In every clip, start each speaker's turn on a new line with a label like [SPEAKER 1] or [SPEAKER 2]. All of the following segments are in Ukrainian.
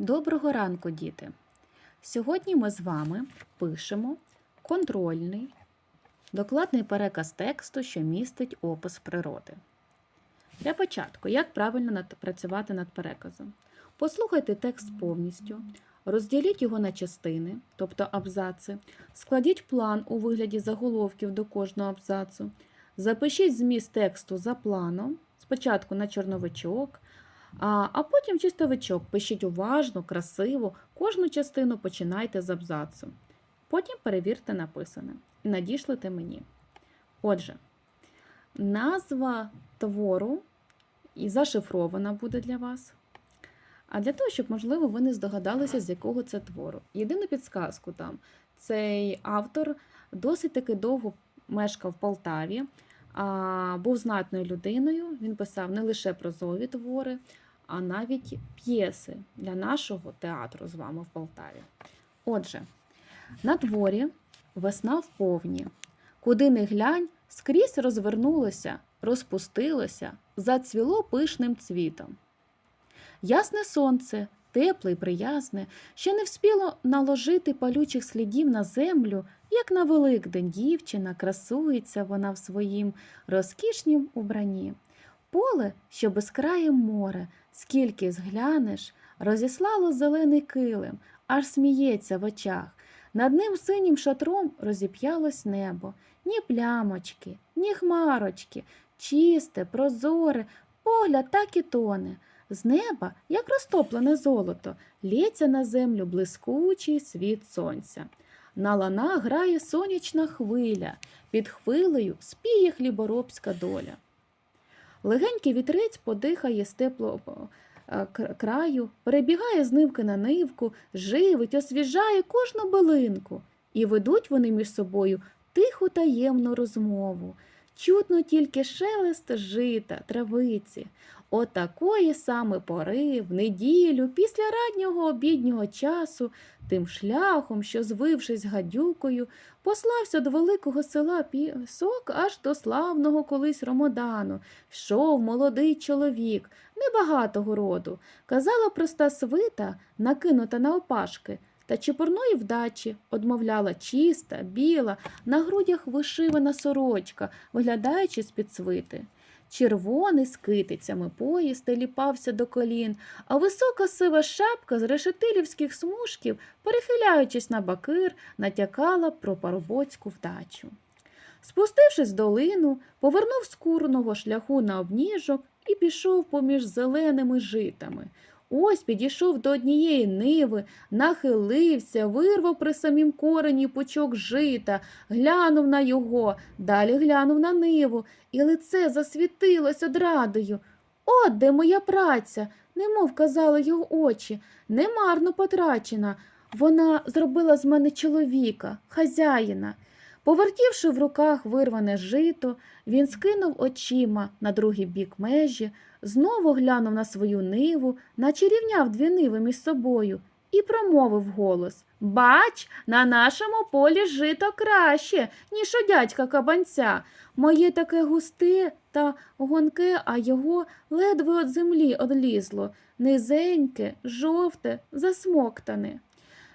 [SPEAKER 1] Доброго ранку, діти! Сьогодні ми з вами пишемо контрольний докладний переказ тексту, що містить опис природи. Для початку, як правильно працювати над переказом? Послухайте текст повністю, розділіть його на частини, тобто абзаци, складіть план у вигляді заголовків до кожного абзацу, запишіть зміст тексту за планом, спочатку на чорновичок, а, потім чистовичок. Пишіть уважно, красиво, кожну частину починайте з абзацу. Потім перевірте написане і надішлите мені. Отже, назва твору і зашифрована буде для вас. А для того, щоб, можливо, ви не здогадалися, з якого це твору. Єдину підсказку там цей автор досить таки довго мешкав в Полтаві, а, був знатною людиною. Він писав не лише прозові твори, а навіть п'єси для нашого театру з вами в Полтаві. Отже, на дворі весна вповні, куди не глянь, скрізь розвернулося, розпустилося, зацвіло пишним цвітом. Ясне сонце, тепле й приязне, ще не вспіло наложити палючих слідів на землю, як на Великдень дівчина красується вона в своїм розкішнім убранні. Поле, що безкраєм море, скільки зглянеш, розіслало зелений килим, аж сміється в очах. Над ним синім шатром розіп'ялось небо, ні плямочки, ні хмарочки, чисте, прозоре, погляд так і тоне. З неба, як розтоплене золото, лється на землю блискучий світ сонця. На лана грає сонячна хвиля, під хвилею спіє хліборобська доля. Легенький вітрець подихає з теплого е, краю, перебігає з нивки на нивку, живить, освіжає кожну билинку, і ведуть вони між собою тиху таємну розмову. Чутно тільки шелест жита, травиці. Отакої саме пори, в неділю, після раннього обіднього часу, тим шляхом, що, звившись гадюкою, послався до великого села пісок аж до славного колись Ромодану, йшов молодий чоловік, небагатого роду, казала проста свита, накинута на опашки, та чепурної вдачі одмовляла чиста, біла, на грудях вишивана сорочка, виглядаючи з-під свити. Червоний з китицями поїзд ліпався до колін, а висока сива шапка з решетилівських смужків, перехиляючись на бакир, натякала про парубоцьку вдачу. Спустившись долину, повернув з курного шляху на обніжок і пішов поміж зеленими житами. Ось підійшов до однієї ниви, нахилився, вирвав при самім корені пучок жита, глянув на його, далі глянув на ниву, і лице засвітилось одрадою. От де моя праця, немов казали його очі, немарно потрачена. Вона зробила з мене чоловіка, хазяїна. Повертівши в руках вирване жито, він скинув очима на другий бік межі, знову глянув на свою ниву, наче рівняв дві ниви між собою, і промовив голос Бач, на нашому полі жито краще, ніж у дядька кабанця. Моє таке густе та гонке, а його ледве від землі одлізло, низеньке, жовте, засмоктане.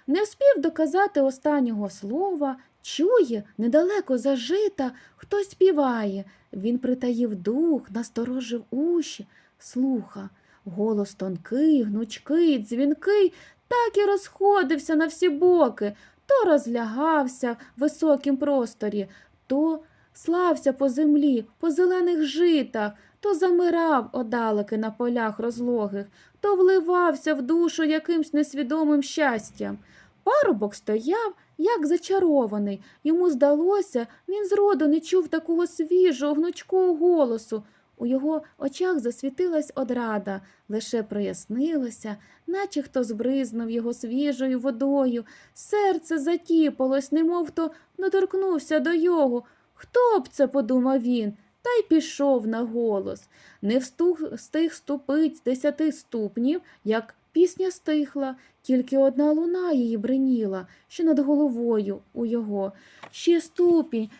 [SPEAKER 1] Не вспів доказати останнього слова, чує, недалеко за жита, хтось співає. Він притаїв дух, насторожив уші, слуха. Голос тонкий, гнучкий, дзвінкий, так і розходився на всі боки, то розлягався в високім просторі, то слався по землі, по зелених житах, то замирав одалеки на полях розлогих, то вливався в душу якимсь несвідомим щастям. Парубок стояв, як зачарований. Йому здалося, він зроду не чув такого свіжого, гнучкого голосу. У його очах засвітилась одрада, лише прояснилося, наче хто збризнув його свіжою водою. Серце затіпалось, немов хто доторкнувся до його. Хто б це, подумав він, та й пішов на голос. Не встиг ступить десяти ступнів, як пісня стихла, тільки одна луна її бриніла, що над головою у його. Ще ступінь,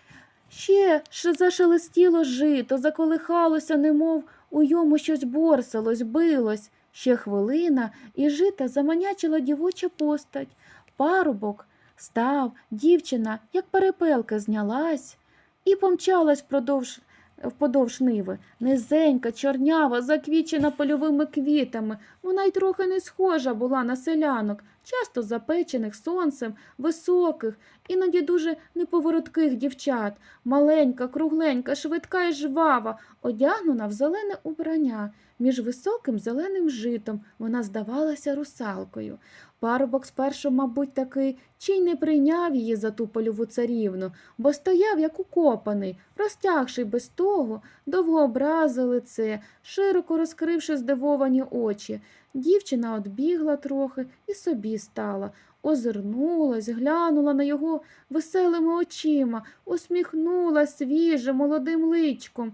[SPEAKER 1] ще зашелестіло жито, заколихалося, немов у йому щось борсалось, билось. Ще хвилина, і жита заманячила дівоча постать. Парубок став, дівчина, як перепелка, знялась і помчалась впродовж, вподовж ниви. Низенька, чорнява, заквічена польовими квітами. Вона й трохи не схожа була на селянок, часто запечених сонцем, високих, іноді дуже неповоротких дівчат. Маленька, кругленька, швидка і жвава, одягнена в зелене убрання. Між високим зеленим житом вона здавалася русалкою. Парубок спершу, мабуть, таки чи й не прийняв її за ту польову царівну, бо стояв як укопаний, розтягши без того довгообразе лице, широко розкривши здивовані очі. Дівчина одбігла трохи і собі стала, озирнулась, глянула на його веселими очима, усміхнулась свіжим молодим личком.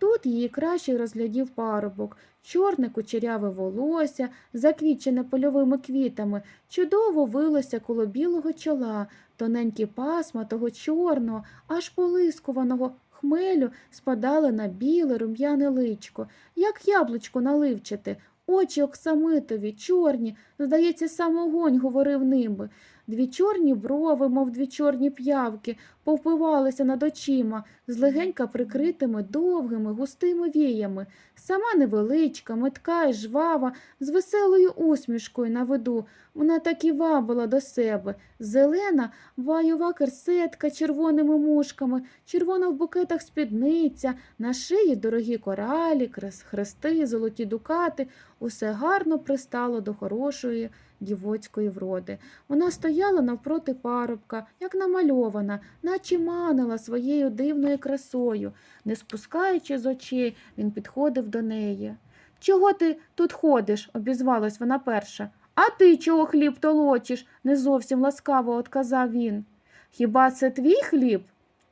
[SPEAKER 1] Тут її краще розглядів парубок. Чорне кучеряве волосся, заквічене польовими квітами, чудово вилося коло білого чола, тоненькі пасма того чорного, аж полискуваного хмелю спадали на біле рум'яне личко, як яблучко наливчате, очі оксамитові, чорні, здається, сам огонь говорив ними. Дві чорні брови, мов дві чорні п'явки, повпивалися над очима, з легенька прикритими довгими густими віями. Сама невеличка, метка і жвава, з веселою усмішкою на виду. Вона так і вабила до себе. Зелена, ваюва керсетка червоними мушками, червона в букетах спідниця, на шиї дорогі коралі, хрести, золоті дукати. Усе гарно пристало до хорошої дівоцької вроди. Вона стояла навпроти парубка, як намальована, наче манила своєю дивною красою. Не спускаючи з очей, він підходив до неї. Чого ти тут ходиш? обізвалась вона перша. А ти чого хліб толочиш? не зовсім ласкаво отказав він. Хіба це твій хліб?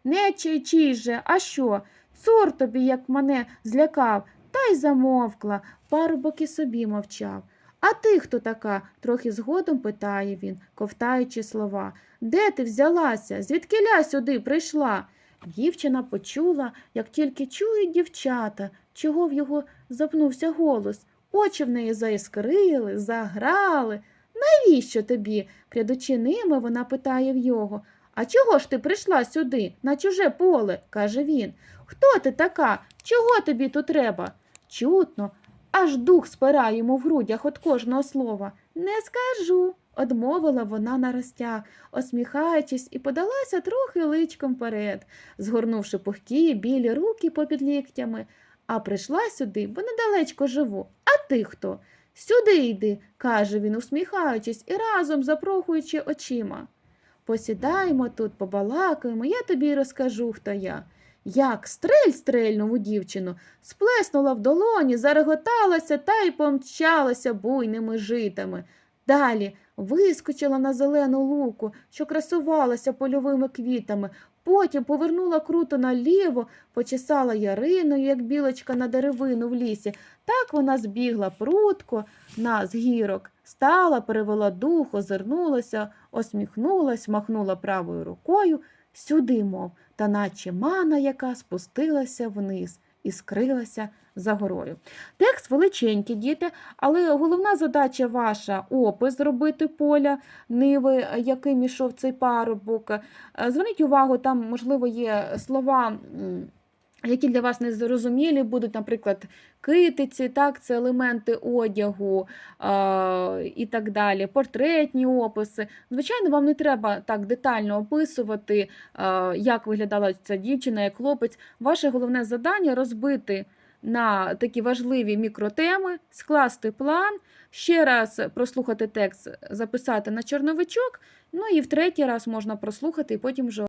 [SPEAKER 1] Не чий чий же, а що? Цур тобі, як мене злякав, та й замовкла. Парубок і собі мовчав. А ти хто така? трохи згодом питає він, ковтаючи слова. Де ти взялася? Звідкиля сюди прийшла? Дівчина почула, як тільки чують дівчата, чого в його запнувся голос. Очі в неї заіскрили, заграли. Навіщо тобі? Прядучи ними, вона питає в його. А чого ж ти прийшла сюди, на чуже поле? каже він. Хто ти така? Чого тобі тут треба? Чутно, аж дух спирає йому в грудях від кожного слова. Не скажу, одмовила вона на розтяг, осміхаючись, і подалася трохи личком перед, згорнувши пухкі білі руки попід ліктями. А прийшла сюди, бо недалечко живу. А ти хто? Сюди йди, каже він, усміхаючись і разом запрохуючи очима. Посідаємо тут, побалакаємо, я тобі розкажу, хто я. Як стрель стрельнув дівчину, сплеснула в долоні, зареготалася та й помчалася буйними житами. Далі вискочила на зелену луку, що красувалася польовими квітами, потім повернула круто наліво, почесала яриною, як білочка на деревину в лісі. Так вона збігла прутко на згірок, стала, перевела дух, озирнулася, осміхнулась, махнула правою рукою сюди, мов, та наче мана, яка спустилася вниз і скрилася за горою. Текст величенький, діти, але головна задача ваша опис зробити поля ниви, яким ішов цей парубок. Е, Зверніть увагу, там, можливо, є слова. Які для вас незрозумілі будуть, наприклад, китиці, так, це елементи одягу е, і так далі, портретні описи. Звичайно, вам не треба так детально описувати, е, як виглядала ця дівчина, як хлопець. Ваше головне завдання розбити на такі важливі мікротеми, скласти план, ще раз прослухати текст, записати на чорновичок, ну і в третій раз можна прослухати і потім вже